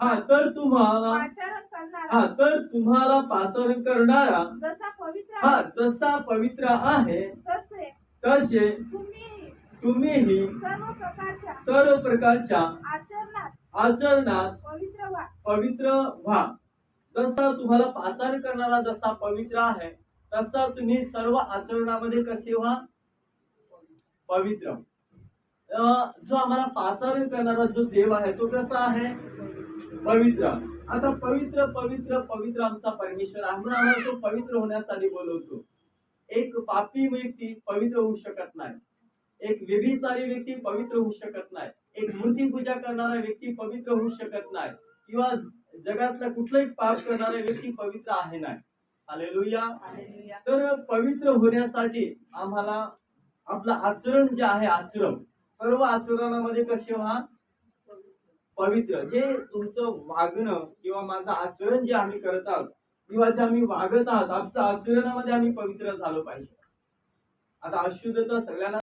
हा तर तुम्हाला हा तर तुम्हाला पासन करणारा जसा पवित्र हा जसा पवित्र आहे तसे तसे तुम्ही तुम्हीही सर्व प्रकारच्या सर्व प्रकारच्या आचरणात आचरणात पवित्र व्हा. पवित्र व्हा. जसा तुम्हाला पासन करणारा जसा पवित्र आहे तसा तुम्ही सर्व आचरणामध्ये कसे व्हा? पवित्र. जो आम्हाला पासारण करणारा जो देव आहे तो कसा आहे? पवित्र. आता पवित्र पवित्र पवित्र आमचा परमेश्वर आहे. म्हणून आम्हाला तो पवित्र होण्यासाठी बोलवतो. एक पापी व्यक्ती पवित्र होऊ शकत नाही. एक व्यभिचारी व्यक्ती पवित्र होऊ शकत नाही. एक मूर्ती पूजा करणारा व्यक्ती पवित्र होऊ शकत नाही. किंवा जगातला कुठलाही पाप करणारा व्यक्ती पवित्र आहे नाही. हालेलुया. तर पवित्र होण्यासाठी आम्हाला आपलं आचरण जे आहे आश्रम सर्व आचरणामध्ये कसे हो, व्हा पवित्र. जे तुमचं वागणं किंवा माझं आचरण जे आम्ही करत आहोत किंवा जे आम्ही वागत आहोत आमचं आचरणामध्ये आम्ही पवित्र झालो पाहिजे. आता अशुद्धता सगळ्यांना